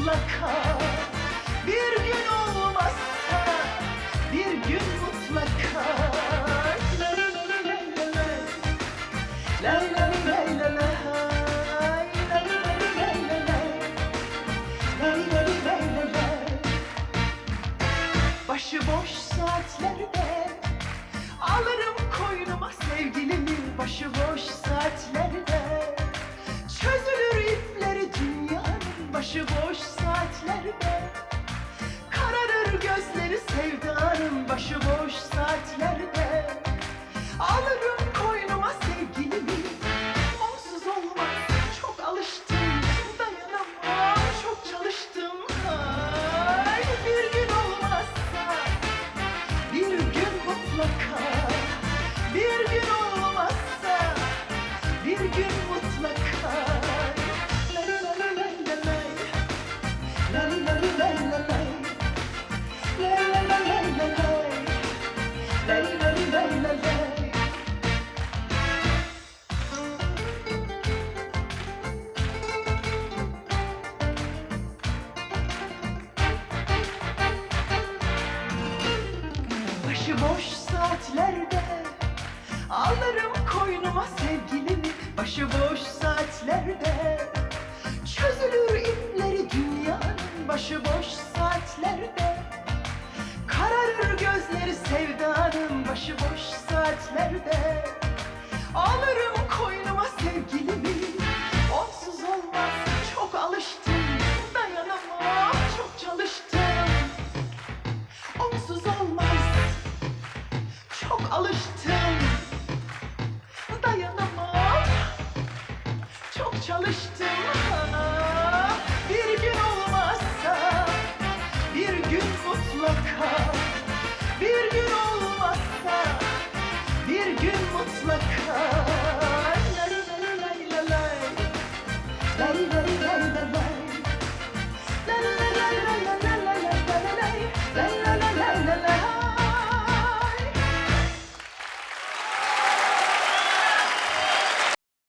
mutlaka Bir gün olmazsa bir gün mutlaka La la la la la la. La la la la la. Başıboş saatlerde Alırım koynuma sevgilimi Başıboş saatlerde Başıboş saatlerde Kararır gözleri sevdanın Başıboş saatlerde Alırım koynuma sevgilimi Onsuz olmaz. Çok alıştım Dayanamam. Çok çalıştım Ay bir gün olmazsa Bir gün mutlaka Başıboş saatlerde Alırım koynuma sevgilimi Başıboş saatlerde Çözülür ipleri dünyanın Başıboş çalıştım